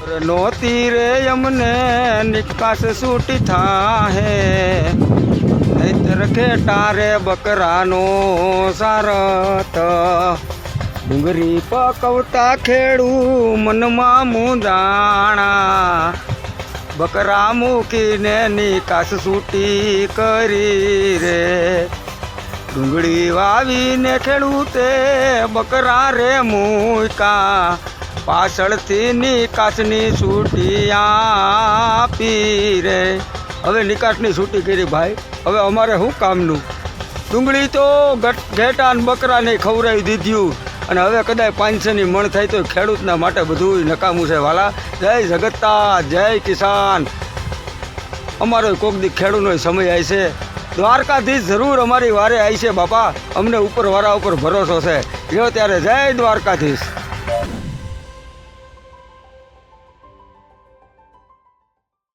નોતી રે અમને, નિકાસ છૂટી થાહે. નહીતર ખેટા રે બકરાનો સારત ડુંગરી પકવતા ખેડું મનમાં મુંદાણા બકરા મૂકીને નિકાસ છૂટી કરી રે. ડુંગળી વાવીને ખેડૂતે બકરા રે મૂકા. પાછળથી નિકાસની છૂટી આપી રે. હવે નિકાસની છૂટી કરી ભાઈ. હવે અમારે શું કામનું? ડુંગળી તો ઘેટા ને બકરાને ખવડાવી દીધું. અને હવે કદાચ પાંચસોની મણ થાય તો ખેડૂતના માટે બધું નકામું છે. વાલા, જય જગતતા, જય કિસાન. અમારો કોક દી ખેડૂતનો સમય આવી છે દ્વારકાધીશ જરૂર અમારી વારે આવી છે બાપા. અમને ઉપર વાળા ઉપર ભરોસો છે. જો ત્યારે જય દ્વારકાધીશ.